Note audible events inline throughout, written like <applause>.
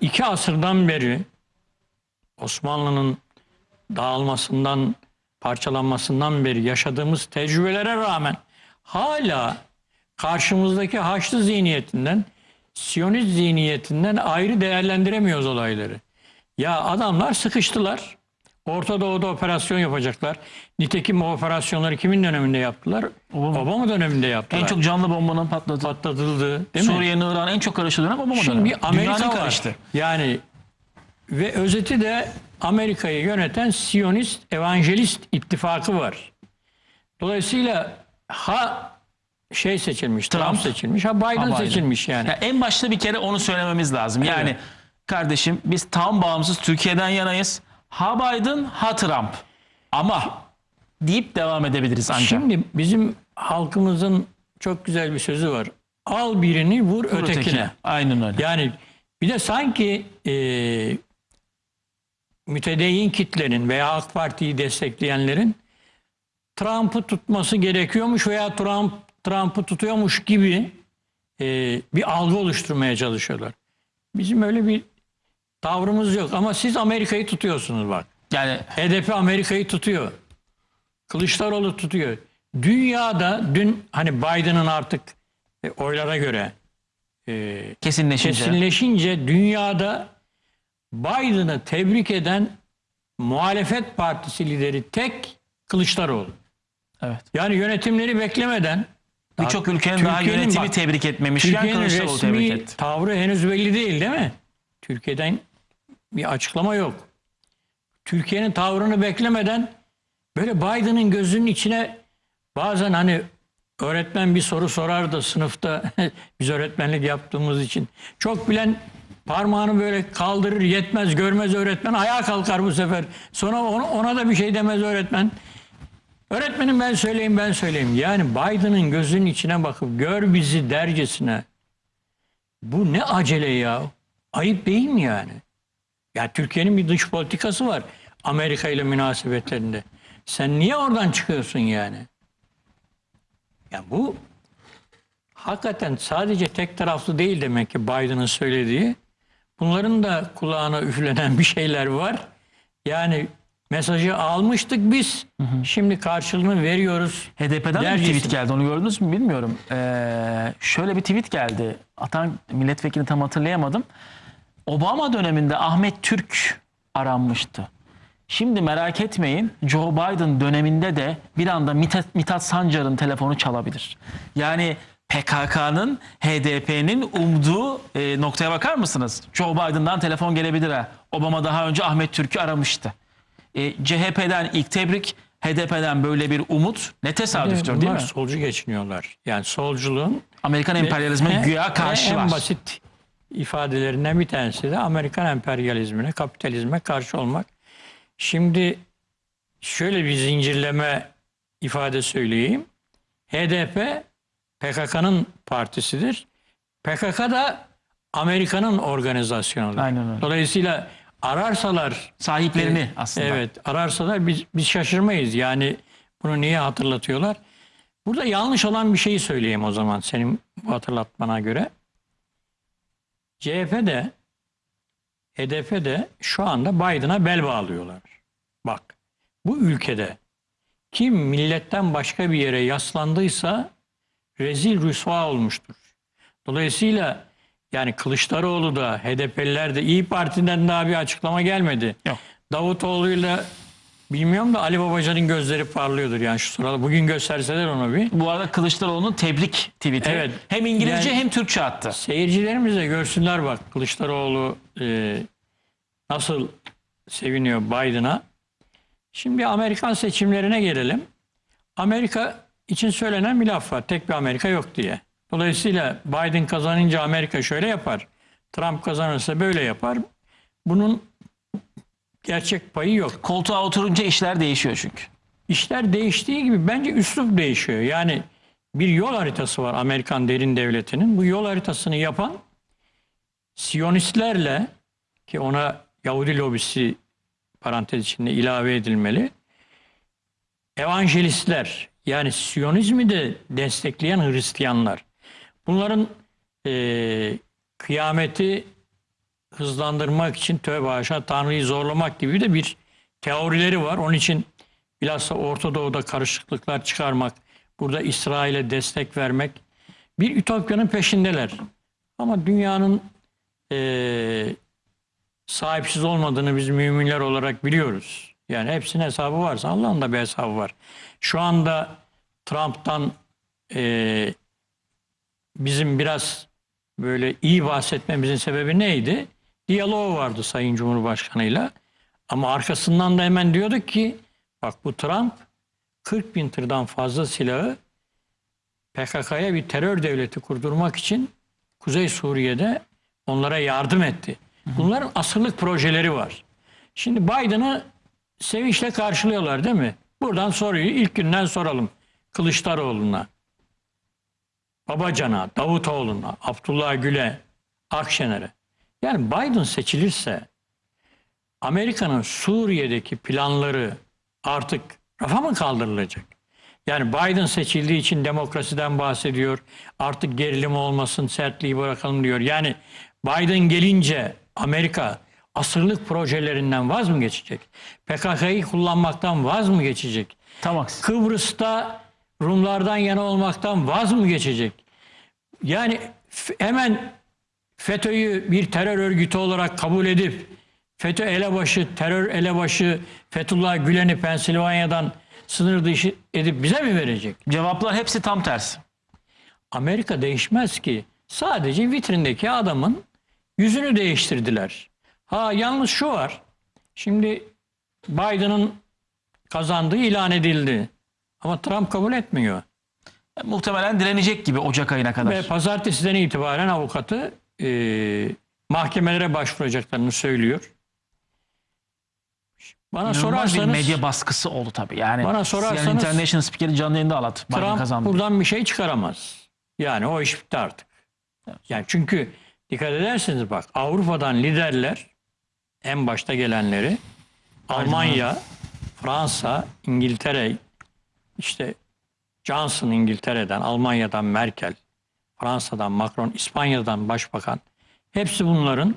iki asırdan beri Osmanlı'nın dağılmasından, parçalanmasından beri yaşadığımız tecrübelere rağmen hala karşımızdaki Haçlı zihniyetinden, Siyonist zihniyetinden ayrı değerlendiremiyoruz olayları. Ya adamlar sıkıştılar. Orta Doğu'da operasyon yapacaklar. Nitekim o operasyonları kimin döneminde yaptılar? Obama. Obama döneminde yaptılar. En çok canlı bombanın patladığı. patlatıldı. Değil? Suriye'nin Irak'ın en çok karıştığı dönem Obama Şimdi dönemi. bir Amerika Dünyanın var. karıştı. Yani ve özeti de Amerika'yı yöneten Siyonist Evangelist ittifakı var. Dolayısıyla ha şey seçilmiş, Trump, Trump. seçilmiş, ha Biden, Ha Biden. seçilmiş yani. Ya en başta bir kere onu söylememiz lazım. Yani Evet. kardeşim biz tam bağımsız Türkiye'den yanayız. Ha Biden ha Trump. Ama deyip devam edebiliriz ancak. Şimdi bizim halkımızın çok güzel bir sözü var. Al birini vur, Vur ötekine. Aynen öyle. Yani bir de sanki e, mütedeyyin kitlenin veya AK Parti'yi destekleyenlerin Trump'ı tutması gerekiyormuş veya Trump Trump'ı tutuyormuş gibi e, bir algı oluşturmaya çalışıyorlar. Bizim öyle bir tavrımız yok ama siz Amerika'yı tutuyorsunuz bak. Yani HDP Amerika'yı tutuyor. Kılıçdaroğlu tutuyor. Dünyada dün hani Biden'ın artık e, oylara göre e, kesinleşince. kesinleşince dünyada Biden'ı tebrik eden muhalefet partisi lideri tek Kılıçdaroğlu. Evet. Yani yönetimleri beklemeden Birçok ülkenin daha Türkiye'nin yönetimi bak, tebrik etmemişken Türkiye'nin Kılıçdaroğlu tebrik resmi etti. tavrı henüz belli değil değil mi? Türkiye'den bir açıklama yok. Türkiye'nin tavrını beklemeden böyle Biden'ın gözünün içine bazen hani öğretmen bir soru sorar da sınıfta <laughs> biz öğretmenlik yaptığımız için çok bilen parmağını böyle kaldırır yetmez görmez öğretmen ayağa kalkar bu sefer. Sonra ona, ona da bir şey demez öğretmen. Öğretmenim ben söyleyeyim ben söyleyeyim. Yani Biden'ın gözünün içine bakıp gör bizi dercesine. Bu ne acele ya? Ayıp değil mi yani? Ya Türkiye'nin bir dış politikası var Amerika ile münasebetlerinde. Sen niye oradan çıkıyorsun yani? Ya bu hakikaten sadece tek taraflı değil demek ki Biden'ın söylediği. Bunların da kulağına üflenen bir şeyler var. Yani mesajı almıştık biz. Şimdi karşılığını veriyoruz. HDP'den bir Dercesine. tweet geldi. Onu gördünüz mü bilmiyorum. Ee, şöyle bir tweet geldi. Atan milletvekili tam hatırlayamadım. Obama döneminde Ahmet Türk aranmıştı. Şimdi merak etmeyin Joe Biden döneminde de bir anda Mithat, Mithat Sancar'ın telefonu çalabilir. Yani PKK'nın HDP'nin umduğu e, noktaya bakar mısınız? Joe Biden'dan telefon gelebilir ha. Obama daha önce Ahmet Türk'ü aramıştı. E, CHP'den ilk tebrik, HDP'den böyle bir umut ne tesadüftür değil mi? solcu geçiniyorlar. Yani solculuğun Amerikan emperyalizme <laughs> en- güya karşılar. En basit ifadelerinden bir tanesi de Amerikan emperyalizmine, kapitalizme karşı olmak. Şimdi şöyle bir zincirleme ifade söyleyeyim. HDP PKK'nın partisidir. PKK da Amerika'nın organizasyonudur. Aynen öyle. Dolayısıyla ararsalar Sahiplerini aslında. Evet ararsalar biz, biz şaşırmayız. Yani bunu niye hatırlatıyorlar? Burada yanlış olan bir şeyi söyleyeyim o zaman senin bu hatırlatmana göre. CHP'de HDP'de şu anda Biden'a bel bağlıyorlar. Bak bu ülkede kim milletten başka bir yere yaslandıysa rezil rüsva olmuştur. Dolayısıyla yani Kılıçdaroğlu da HDP'liler de İyi Parti'den daha bir açıklama gelmedi. Yok. Davutoğlu'yla bilmiyorum da Ali Babacan'ın gözleri parlıyordur yani şu sırada. Bugün gösterseler onu bir. Bu arada Kılıçdaroğlu'nun tebrik tweet'i. Evet. Hem İngilizce Yani- hem Türkçe attı. Seyircilerimiz de görsünler bak Kılıçdaroğlu e, nasıl seviniyor Biden'a. Şimdi Amerikan seçimlerine gelelim. Amerika için söylenen bir laf var. Tek bir Amerika yok diye. Dolayısıyla Biden kazanınca Amerika şöyle yapar. Trump kazanırsa böyle yapar. Bunun gerçek payı yok. Koltuğa oturunca işler değişiyor çünkü. İşler değiştiği gibi bence üslup değişiyor. Yani bir yol haritası var Amerikan derin devletinin. Bu yol haritasını yapan Siyonistlerle ki ona Yahudi lobisi parantez içinde ilave edilmeli. Evangelistler yani Siyonizmi de destekleyen Hristiyanlar. Bunların eee, kıyameti hızlandırmak için tövbe haşa Tanrı'yı zorlamak gibi de bir teorileri var. Onun için bilhassa Orta Doğu'da karışıklıklar çıkarmak, burada İsrail'e destek vermek bir ütopyanın peşindeler. Ama dünyanın eee, sahipsiz olmadığını biz müminler olarak biliyoruz. Yani hepsinin hesabı varsa Allah'ın da bir hesabı var. Şu anda Trump'tan eee, bizim biraz böyle iyi bahsetmemizin sebebi neydi? Diyaloğu vardı Sayın Cumhurbaşkanı'yla. Ama arkasından da hemen diyorduk ki bak bu Trump 40 bin tırdan fazla silahı PKK'ya bir terör devleti kurdurmak için Kuzey Suriye'de onlara yardım etti. Bunların asırlık projeleri var. Şimdi Biden'ı sevinçle karşılıyorlar değil mi? Buradan soruyu ilk günden soralım. Kılıçdaroğlu'na, Babacan'a, Davutoğlu'na, Abdullah Gül'e, Akşener'e. Yani Biden seçilirse Amerika'nın Suriye'deki planları artık rafa mı kaldırılacak? Yani Biden seçildiği için demokrasiden bahsediyor. Artık gerilim olmasın, sertliği bırakalım diyor. Yani Biden gelince Amerika asırlık projelerinden vaz mı geçecek? PKK'yı kullanmaktan vaz mı geçecek? Tam aksi. Kıbrıs'ta Rumlardan yana olmaktan vaz mı geçecek? Yani hemen FETÖ'yü bir terör örgütü olarak kabul edip FETÖ elebaşı, terör elebaşı Fethullah Gülen'i Pensilvanya'dan sınır dışı edip bize mi verecek? Cevaplar hepsi tam tersi. Amerika değişmez ki. Sadece vitrindeki adamın yüzünü değiştirdiler. Ha yalnız şu var. Şimdi Biden'ın kazandığı ilan edildi. Ama Trump kabul etmiyor. Muhtemelen direnecek gibi Ocak ayına kadar. Ve pazartesiden itibaren avukatı e, mahkemelere başvuracaklarını söylüyor. Bana İnanılmaz bir sorarsanız medya baskısı oldu tabii. Yani Bana CNN sorarsanız- International Speaker'i canlı yayında. Biden Trump kazandı. buradan bir şey çıkaramaz. Yani o iş bitti artık. Yani çünkü dikkat ederseniz bak Avrupa'dan liderler en başta gelenleri Almanya, Fransa, İngiltere işte Johnson İngiltere'den, Almanya'dan Merkel, Fransa'dan Macron, İspanya'dan Başbakan hepsi bunların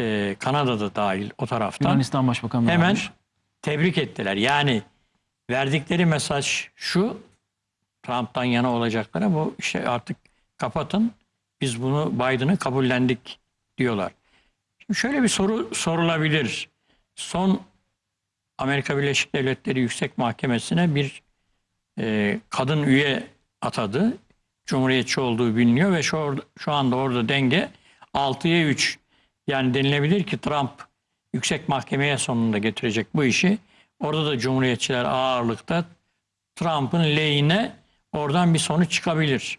e, Kanada'da dahil o taraftan Yunanistan Başbakanı hemen varmış. tebrik ettiler. Yani verdikleri mesaj şu Trump'tan yana olacaklara bu işte artık kapatın biz bunu Biden'ı kabullendik diyorlar. Şimdi şöyle bir soru sorulabilir. Son Amerika Birleşik Devletleri Yüksek Mahkemesi'ne bir e, kadın üye atadı. Cumhuriyetçi olduğu biliniyor ve şu, şu anda orada denge 6'ya 3. Yani denilebilir ki Trump yüksek mahkemeye sonunda getirecek bu işi. Orada da cumhuriyetçiler ağırlıkta Trump'ın lehine oradan bir sonuç çıkabilir.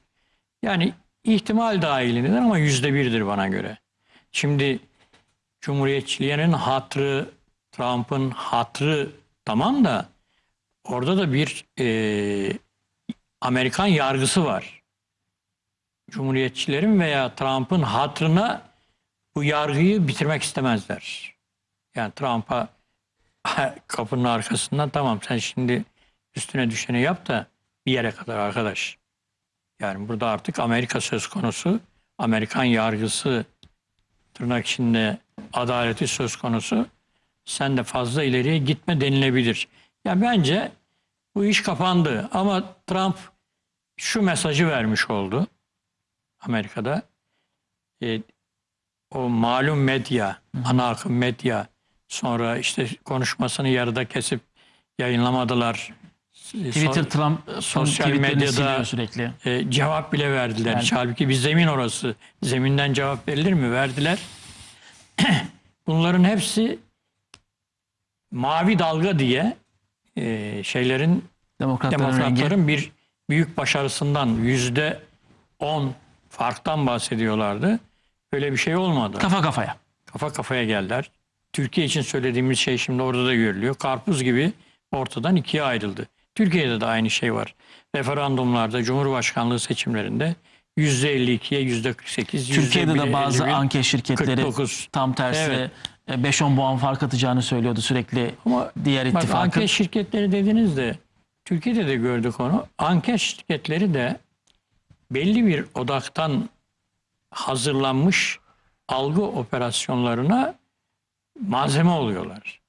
Yani ihtimal dahilindedir ama yüzde birdir bana göre. Şimdi cumhuriyetçiliğinin hatrı, Trump'ın hatrı tamam da orada da bir e, Amerikan yargısı var. Cumhuriyetçilerin veya Trump'ın hatrına bu yargıyı bitirmek istemezler. Yani Trump'a <laughs> kapının arkasından tamam sen şimdi üstüne düşeni yap da bir yere kadar arkadaş. Yani burada artık Amerika söz konusu. Amerikan yargısı tırnak içinde adaleti söz konusu. Sen de fazla ileriye gitme denilebilir. Ya bence bu iş kapandı ama Trump şu mesajı vermiş oldu Amerika'da. E, o malum medya, ana akım medya sonra işte konuşmasını yarıda kesip yayınlamadılar. Twitter So- Trump sosyal medyada- sürekli. e, cevap bile verdiler. Yani- Halbuki bir zemin orası. Zeminden cevap verilir mi? Verdiler. <clears throat> Bunların hepsi mavi dalga diye e, şeylerin Demokratların, rengi. demokratların bir büyük başarısından yüzde on farktan bahsediyorlardı. Öyle bir şey olmadı. Kafa kafaya. Kafa kafaya geldiler. Türkiye için söylediğimiz şey şimdi orada da görülüyor. Karpuz gibi ortadan ikiye ayrıldı. Türkiye'de de aynı şey var. Referandumlarda, Cumhurbaşkanlığı seçimlerinde %52'ye %48, Türkiye'de de %51'e bazı 51, anket şirketleri 49. tam tersi Evet. e, 5-10 puan fark atacağını söylüyordu sürekli Ama diğer Bak ittifakın. anket şirketleri dediniz de Türkiye'de de gördük onu. Anket şirketleri de belli bir odaktan hazırlanmış algı operasyonlarına malzeme oluyorlar.